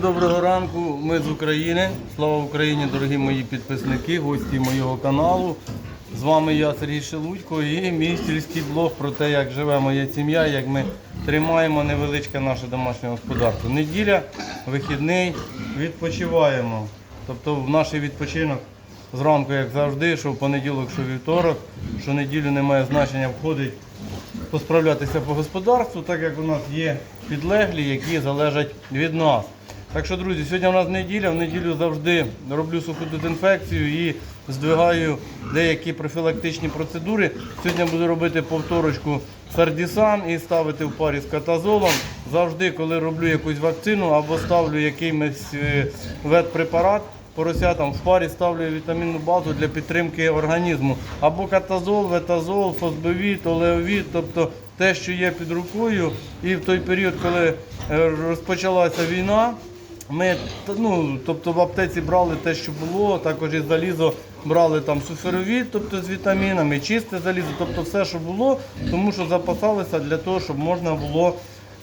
Доброго ранку, ми з України. Слава Україні, дорогі мої підписники, гості моєго каналу. З вами я, Сергій Шелудько, і мій сільський блог про те, як живе моя сім'я, як ми тримаємо невеличке наше домашнє господарство. Неділя, вихідний, відпочиваємо. Тобто в наш відпочинок зранку, як завжди, що в понеділок, що вівторок, що неділю немає значення, входить посправлятися по господарству, так як у нас є підлеглі, які залежать від нас. Так що, друзі, сьогодні у нас неділя, в неділю завжди роблю суху дезінфекцію і здвигаю деякі профілактичні процедури. Сьогодні буду робити повторочку сардісан і ставити в парі з катазолом. Завжди, коли роблю якусь вакцину або ставлю якийсь е, ветпрепарат, поросятам в парі ставлю вітамінну базу для підтримки організму. Або катазол, ветазол, фосбовіт, олеовіт, тобто те, що є під рукою. І в той період, коли е, розпочалася війна, ми ну, тобто в аптеці брали те, що було, також і залізо брали там суферовіт, тобто з вітамінами, чисте залізо, тобто все, що було, тому що запасалися для того, щоб можна було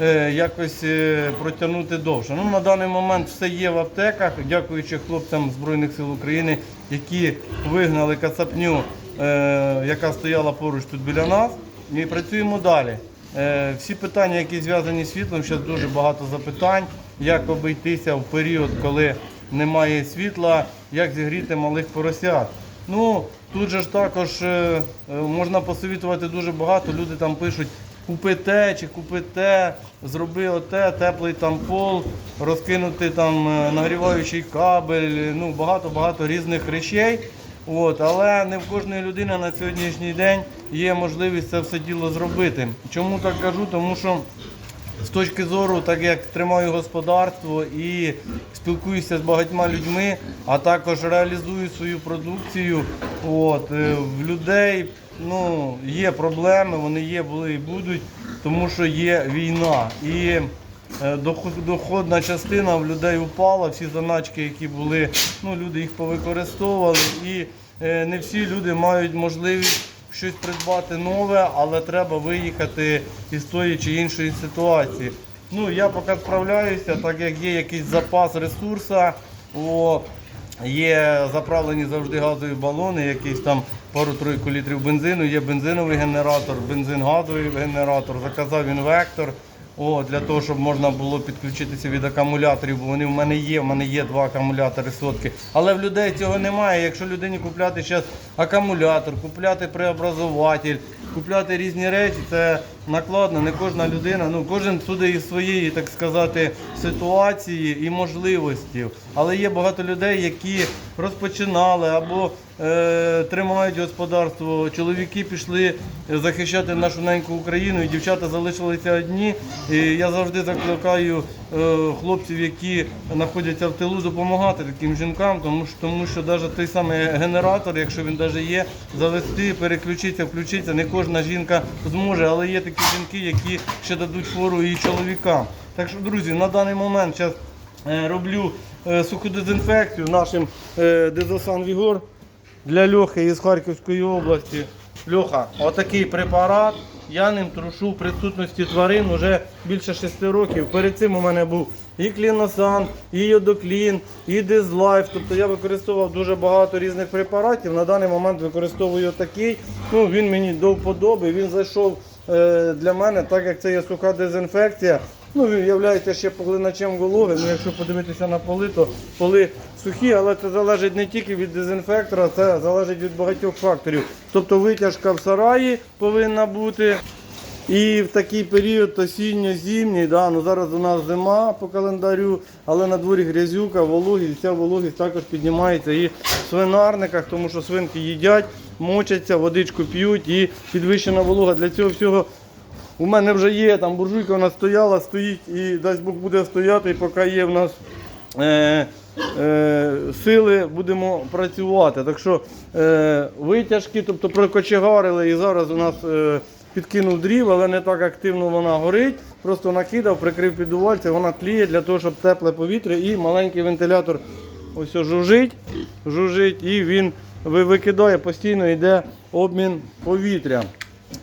е, якось е, протягнути довше. Ну, на даний момент все є в аптеках, дякуючи хлопцям Збройних сил України, які вигнали кацапню, е, яка стояла поруч тут біля нас. І працюємо далі. Е, Всі питання, які зв'язані з світлом, зараз дуже багато запитань, як обійтися в період, коли немає світла, як зігріти малих поросят. Ну, тут же ж також е, е, можна посовітувати дуже багато. Люди там пишуть, купи те чи купи те, зроби оте, теплий там пол, розкинути там е, нагріваючий кабель, ну багато-багато різних речей. От, але не в кожної людини на сьогоднішній день є можливість це все діло зробити. Чому так кажу? Тому що з точки зору, так як тримаю господарство і спілкуюся з багатьма людьми, а також реалізую свою продукцію. От, е, в людей ну, є проблеми, вони є, були і будуть, тому що є війна. І е, доходна частина в людей упала, всі заначки, які були, ну, люди їх повикористовували. І е, не всі люди мають можливість щось придбати нове, але треба виїхати із тої чи іншої ситуації. Ну, я поки справляюся, так як є якийсь запас ресурсу, о, є заправлені завжди газові балони, якісь там пару-тройку літрів бензину, є бензиновий генератор, бензин-газовий генератор, заказав інвектор. О, для того, щоб можна було підключитися від акумуляторів, бо вони в мене є, в мене є два акумулятори сотки. Але в людей цього немає. Якщо людині купляти зараз акумулятор, купляти преобразователь, купляти різні речі, це накладно. Не кожна людина, ну кожен судить із своєї, так сказати, ситуації і можливості. Але є багато людей, які розпочинали або е, тримають господарство. Чоловіки пішли захищати нашу неньку Україну, і дівчата залишилися одні. І я завжди закликаю е, хлопців, які знаходяться в тилу, допомагати таким жінкам, тому що тому що навіть той самий генератор, якщо він навіть є, завести, переключитися, включитися. Не кожна жінка зможе, але є такі жінки, які ще дадуть фору і чоловікам. Так що, друзі, на даний момент зараз Е, роблю е, суху дезінфекцію нашим е, Дезосан Вігор для Льохи із Харківської області. Льоха, отакий препарат. Я ним трушу в присутності тварин вже більше 6 років. Перед цим у мене був і кліносан, і йодоклін, і дизлайф. Тобто я використовував дуже багато різних препаратів. На даний момент використовую такий. Ну, він мені до вподоби, він зайшов для мене, так як це є суха дезінфекція. Ну, він є ще поглиначем вологи. Ну, якщо подивитися на поли, то поли сухі, але це залежить не тільки від дезінфектора, це залежить від багатьох факторів. Тобто витяжка в сараї повинна бути. І в такий період осінньо-зимній, да, ну зараз у нас зима по календарю, але на дворі грязюка, вологість, ця вологість також піднімається і в свинарниках, тому що свинки їдять, мочаться, водичку п'ють і підвищена волога. Для цього всього у мене вже є, там буржуйка вона стояла, стоїть і дасть Бог буде стояти, і поки є в нас е, е, сили, будемо працювати. Так що е, витяжки, тобто прокочегарили, і зараз у нас е, підкинув дрів, але не так активно вона горить. Просто накидав, прикрив підувальце, вона тліє для того, щоб тепле повітря і маленький вентилятор ось жужить, жужить і він викидає, постійно йде обмін повітря.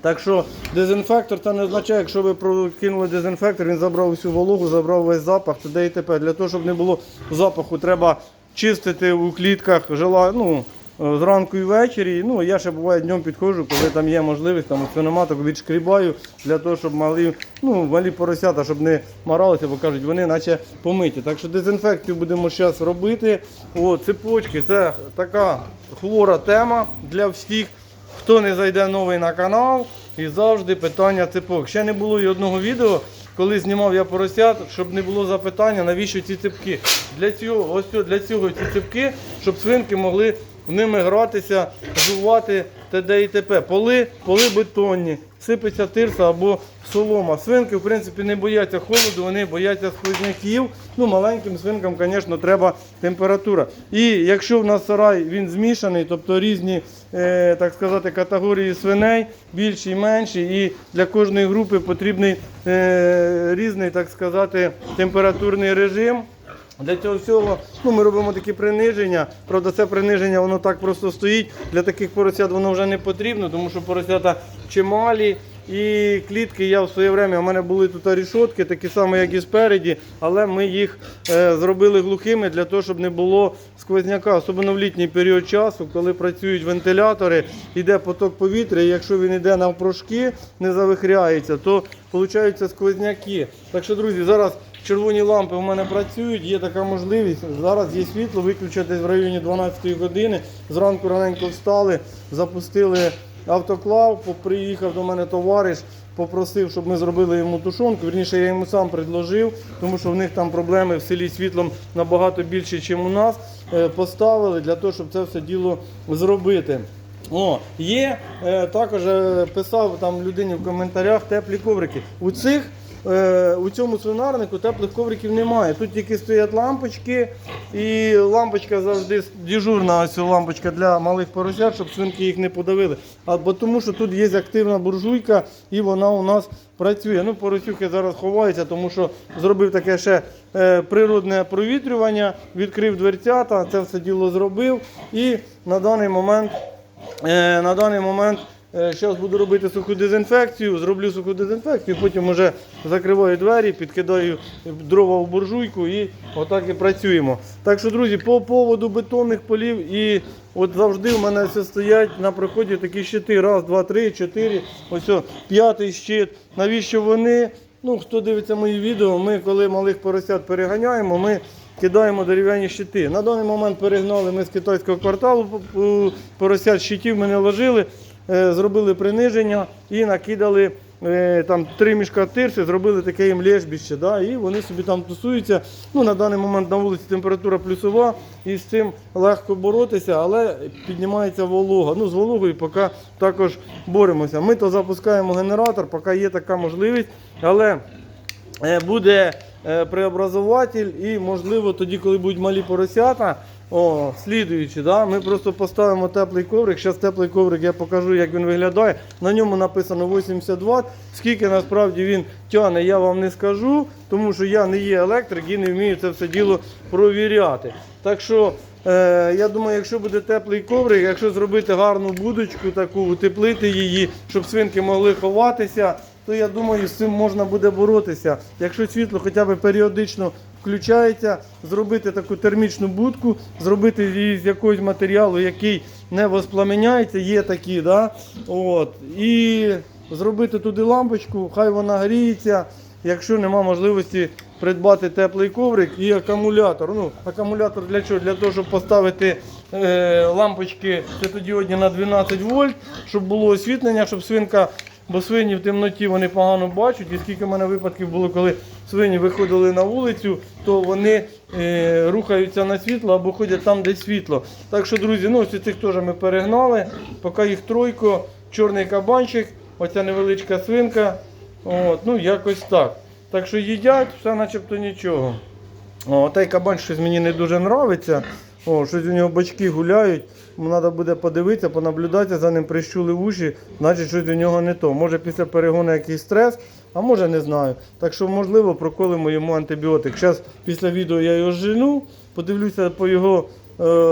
Так що дезінфектор це не означає, якщо ви прокинули дезінфектор, він забрав всю вологу, забрав весь запах, туди і тепер. Для того, щоб не було запаху, треба чистити у клітках жила, ну, зранку і ввечері. Ну, я ще буває днем підходжу, коли там є можливість, там свиноматок відшкрібаю для того, щоб малі, ну, малі поросята, щоб не маралися, бо кажуть, вони наче помиті. Так що дезінфекцію будемо зараз робити. О, цепочки, це така хвора тема для всіх. Хто не зайде новий на канал, і завжди питання цепок. Ще не було і одного відео, коли знімав я поросят, щоб не було запитання, навіщо ці цепки. Для цього, ось для цього ці цепки, щоб свинки могли ними гратися, жувати т.д. і т.п. Поли, поли бетонні, сипеться тирса або солома. Свинки, в принципі, не бояться холоду, вони бояться сквозняків. Ну, маленьким свинкам, звісно, треба температура. І якщо в нас сарай він змішаний, тобто різні, е, так сказати, категорії свиней, більші і менші, і для кожної групи потрібний е, різний, так сказати, температурний режим. Для цього всього ну, ми робимо такі приниження. Правда, це приниження воно так просто стоїть. Для таких поросят воно вже не потрібно, тому що поросята чималі. І клітки я в своє время, у мене були тут рішотки, такі самі, як і спереді, але ми їх е, зробили глухими для того, щоб не було сквозняка, особливо в літній період часу, коли працюють вентилятори, йде поток повітря, і якщо він йде навпрошки, не завихряється, то получаються сквозняки. Так що, друзі, зараз червоні лампи у мене працюють, є така можливість. Зараз є світло, виключать в районі 12 години. Зранку раненько встали, запустили автоклав, приїхав до мене товариш, попросив, щоб ми зробили йому тушонку. Вірніше, я йому сам предложив, тому що в них там проблеми в селі світлом набагато більше, ніж у нас. Е, Поставили для того, щоб це все діло зробити. О, є е, також е, писав там людині в коментарях теплі коврики. У цих у цьому свинарнику теплих ковриків немає. Тут тільки стоять лампочки, і лампочка завжди дежурна, ось лампочка для малих поросят, щоб свинки їх не подавили. А бо тому, що тут є активна буржуйка, і вона у нас працює. Ну, поросюхи зараз ховаються, тому що зробив таке ще е, природне провітрювання, відкрив дверцята, це все діло зробив. І на даний момент Е, на даний момент зараз буду робити суху дезінфекцію, зроблю суху дезінфекцію, потім вже закриваю двері, підкидаю дрова в буржуйку і отак і працюємо. Так що, друзі, по поводу бетонних полів і от завжди в мене все стоять на проході такі щити. Раз, два, три, чотири. Ось п'ятий щит. Навіщо вони? Ну, хто дивиться мої відео, ми коли малих поросят переганяємо, ми кидаємо дерев'яні щити. На даний момент перегнали ми з китайського кварталу п- поросят щитів ми не ложили, е, зробили приниження і накидали е, там три мішка тирси, зробили таке їм лежбище, да, і вони собі там тусуються. Ну, на даний момент на вулиці температура плюсова, і з цим легко боротися, але піднімається волога. Ну, з вологою поки також боремося. Ми то запускаємо генератор, поки є така можливість, але е, буде е, преобразователь і можливо тоді, коли будуть малі поросята, о, слідуючи, да, ми просто поставимо теплий коврик. Зараз теплий коврик я покажу, як він виглядає. На ньому написано 80 Вт. Скільки насправді він тягне, я вам не скажу, тому що я не є електрик і не вмію це все діло провіряти. Так що Е, я думаю, якщо буде теплий коврик, якщо зробити гарну будочку, таку утеплити її, щоб свинки могли ховатися, то я думаю, з цим можна буде боротися. Якщо світло хоча б періодично включається, зробити таку термічну будку, зробити її з якогось матеріалу, який не воспламеняється, є такі, да? От. і зробити туди лампочку, хай вона гріється. Якщо нема можливості придбати теплий коврик і акумулятор. Ну, акумулятор для чого? Для того, щоб поставити е, лампочки світодіодні на 12 вольт, щоб було освітлення, щоб свинка, бо свині в темноті вони погано бачать. І скільки в мене випадків було, коли свині виходили на вулицю, то вони е, рухаються на світло або ходять там, де світло. Так що, друзі, ну ось цих теж ми перегнали. Поки їх тройко, чорний кабанчик, оця невеличка свинка. От, ну, якось так. Так що їдять, все начебто нічого. О, той кабан щось мені не дуже подобається. О, щось у нього бачки гуляють. Треба буде подивитися, понаблюдати за ним, прищули вуші, значить щось у нього не то. Може після перегону якийсь стрес, а може не знаю. Так що, можливо, проколимо йому антибіотик. Зараз після відео я його жену, подивлюся по його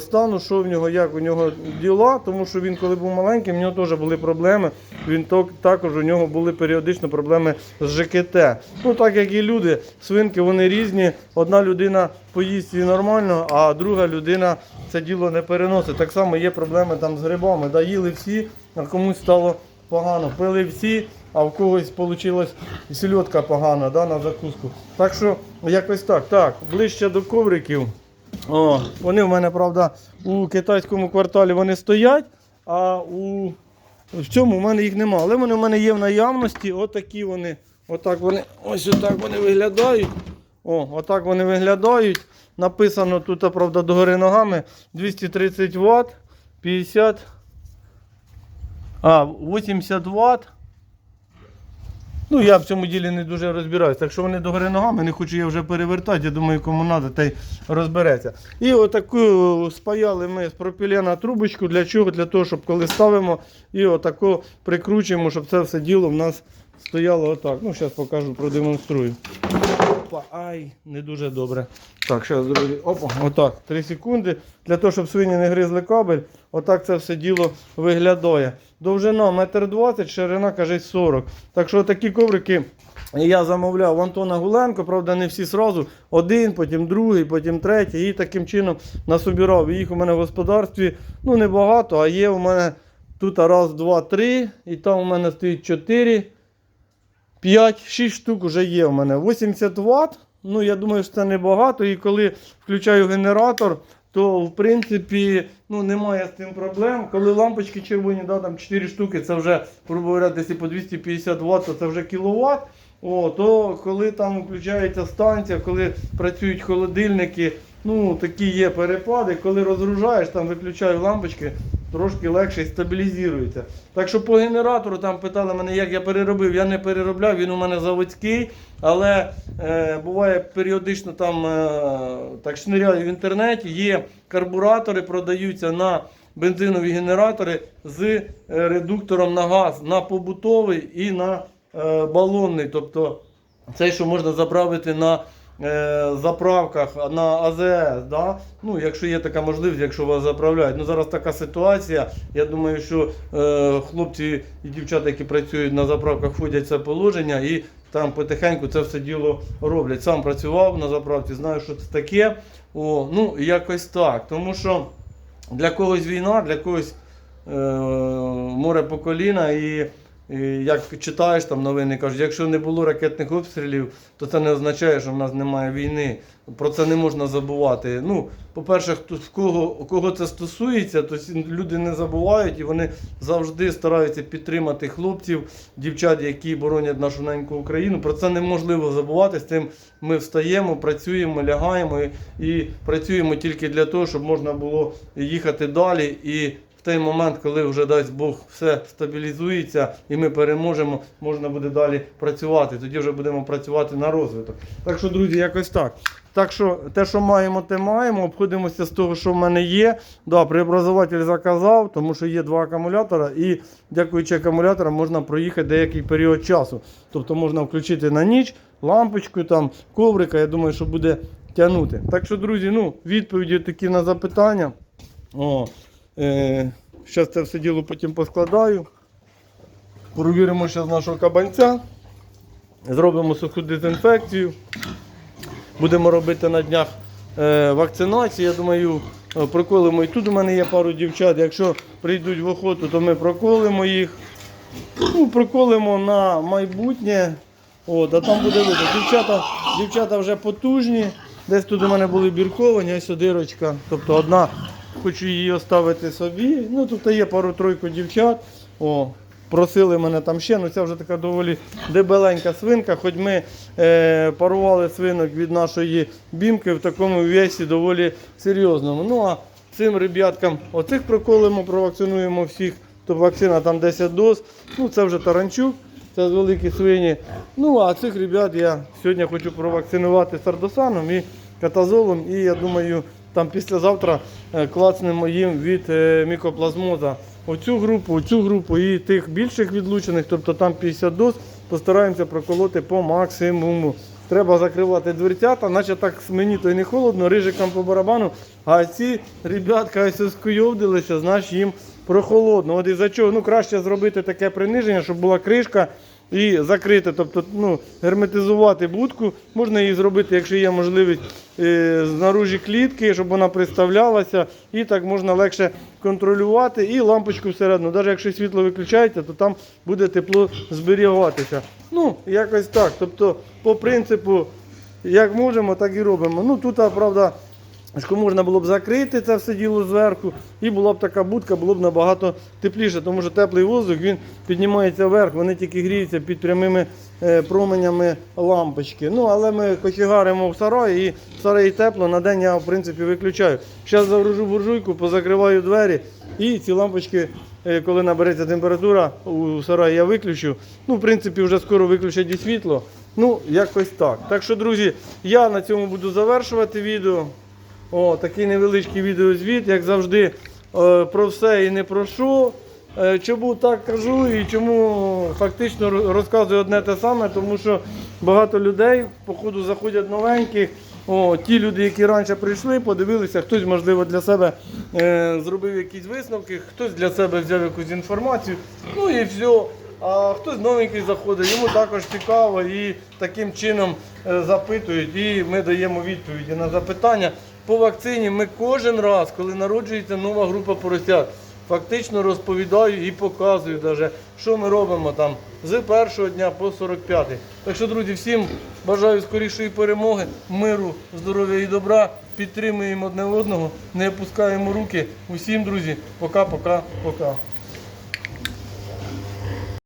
стану, що в нього, як у нього діла, тому що він, коли був маленьким, в нього теж були проблеми. Він також у нього були періодично проблеми з ЖКТ. Ну так як і люди, свинки вони різні. Одна людина поїсть і нормально, а друга людина це діло не переносить. Так само є проблеми там з грибами. Да, їли всі, а комусь стало погано. Пили всі, а в когось вийшла сільотка погана да, на закуску. Так що якось так. Так, ближче до ковриків. О, вони в мене, правда, у китайському кварталі вони стоять, а у в цьому в мене їх нема. Але вони в мене є в наявності. Отакі вони. Отак вони. Ось отак вони виглядають. О, отак вони виглядають. Написано тут, правда, догори ногами 230 Вт, 50. А, 80 Вт. Ну, я в цьому ділі не дуже розбираюся. Так що вони догори ногами, не хочу я вже перевертати. Я думаю, кому треба, та й розбереться. І отаку спаяли ми з пропілена трубочку. Для чого? Для того, щоб коли ставимо і отако прикручуємо, щоб це все діло в нас стояло отак. Ну, зараз покажу, продемонструю. Опа, ай, не дуже добре. Так, зараз, друзі, опа, отак, 3 секунди. Для того, щоб свині не гризли кабель, отак це все діло виглядає. Довжина 1,20 м, ширина, каже, 40 Так що такі коврики я замовляв у Антона Гуленко, правда, не всі сразу. Один, потім другий, потім третій. І таким чином насобирав. Їх у мене в господарстві ну небагато, а є у мене тут раз, два, три, і там у мене стоїть чотири. 5-6 штук вже є у мене. 80 Вт. Ну, я думаю, що це небагато. І коли включаю генератор, то в принципі ну, немає з цим проблем. Коли лампочки червоні, да, там 4 штуки, це вже, десь по 250 Вт, то це вже кіловат. О, то коли там включається станція, коли працюють холодильники, ну такі є перепади. Коли розгружаєш, там виключаю лампочки, трошки легше стабілізується. Так що по генератору там питали мене, як я переробив. Я не переробляв, він у мене заводський, але е, буває періодично там е, так шниряю в інтернеті, є карбуратори, продаються на бензинові генератори з е, редуктором на газ, на побутовий і на е, балонний. Тобто цей, що можна заправити на заправках на АЗС. Да? Ну, якщо є така можливість, якщо вас заправляють. Ну, зараз така ситуація. Я думаю, що е, хлопці і дівчата, які працюють на заправках, входять в це положення і там потихеньку це все діло роблять. Сам працював на заправці, знаю, що це таке. О, ну, якось так. Тому що для когось війна, для когось е, море по коліна. І як читаєш там новини, кажуть, якщо не було ракетних обстрілів, то це не означає, що в нас немає війни. Про це не можна забувати. Ну, по-перше, хто в кого, кого це стосується, то люди не забувають і вони завжди стараються підтримати хлопців, дівчат, які боронять нашу неньку Україну. Про це неможливо забувати. З цим ми встаємо, працюємо, лягаємо і, і працюємо тільки для того, щоб можна було їхати далі. І той момент, коли вже дасть Бог все стабілізується і ми переможемо, можна буде далі працювати. Тоді вже будемо працювати на розвиток. Так що, друзі, якось так. Так що те, що маємо, те маємо. Обходимося з того, що в мене є. Да, преобразователь заказав, тому що є два акумулятора, і дякуючи акумуляторам можна проїхати деякий період часу. Тобто можна включити на ніч лампочку, там, коврика, я думаю, що буде тягнути. Так що, друзі, ну, відповіді такі на запитання. О, Зараз це все діло потім поскладаю. Провіримо зараз нашого кабанця. Зробимо суху дезінфекцію. Будемо робити на днях е, вакцинацію. Я думаю, е, проколимо. І тут у мене є пару дівчат. Якщо прийдуть в охоту, то ми проколимо їх. Ну, проколимо на майбутнє. От, а там буде видно. Дівчата, дівчата вже потужні. Десь тут у мене були бірковані, ось дирочка. Тобто одна, хочу її оставити собі. Ну, тут є пару-тройку дівчат. О, просили мене там ще, ну це вже така доволі дебеленька свинка. Хоч ми е, парували свинок від нашої бімки в такому весі доволі серйозному. Ну а цим ребяткам оцих проколимо, провакцинуємо всіх. То вакцина там 10 доз. Ну це вже таранчук. Це великі свині. Ну, а цих ребят я сьогодні хочу провакцинувати сардосаном і катазолом. І я думаю, там післязавтра е, клацнемо їм від е, мікоплазмоза оцю групу, оцю групу і тих більших відлучених, тобто там 50 доз, постараємося проколоти по максимуму. треба закривати дверцята, наче так мені то й не холодно, рижикам по барабану, а ці ребятка скуйовдилися, значить їм прохолодно. От із-за чого ну, краще зробити таке приниження, щоб була кришка і закрити, тобто ну, герметизувати будку. Можна її зробити, якщо є можливість е, знаружі клітки, щоб вона приставлялася, і так можна легше контролювати. І лампочку всередину. Навіть якщо світло виключаєте, то там буде тепло зберігатися. Ну, якось так. Тобто, по принципу, як можемо, так і робимо. Ну, тут, правда. Можна було б закрити це все діло зверху, і була б така будка, було б набагато тепліше, тому що теплий воздух він піднімається вверх, вони тільки гріються під прямими е, променями лампочки. Ну, але ми кочегаримо в сараї, і в сараї тепло, на день я в принципі виключаю. Зараз загружу буржуйку, позакриваю двері, і ці лампочки, е, коли набереться температура, у сараї я виключу. Ну, в принципі, вже скоро виключать і світло. Ну, якось так. Так що, друзі, я на цьому буду завершувати відео. О, такий невеличкий відеозвіт, як завжди, е, про все і не про що. Е, Чому так кажу і чому фактично ро- розказую одне те саме, тому що багато людей, походу, заходять новеньких. О, ті люди, які раніше прийшли, подивилися, хтось, можливо, для себе е, зробив якісь висновки, хтось для себе взяв якусь інформацію. Ну і все. А хтось новенький заходить, йому також цікаво і таким чином е, запитують, і ми даємо відповіді на запитання. По вакцині ми кожен раз, коли народжується нова група поросят, фактично розповідаю і показую, даже, що ми робимо там з першого дня по 45-й. Так що, друзі, всім бажаю скорішої перемоги, миру, здоров'я і добра. Підтримуємо одне одного, не опускаємо руки. Усім, друзі, пока-пока-пока.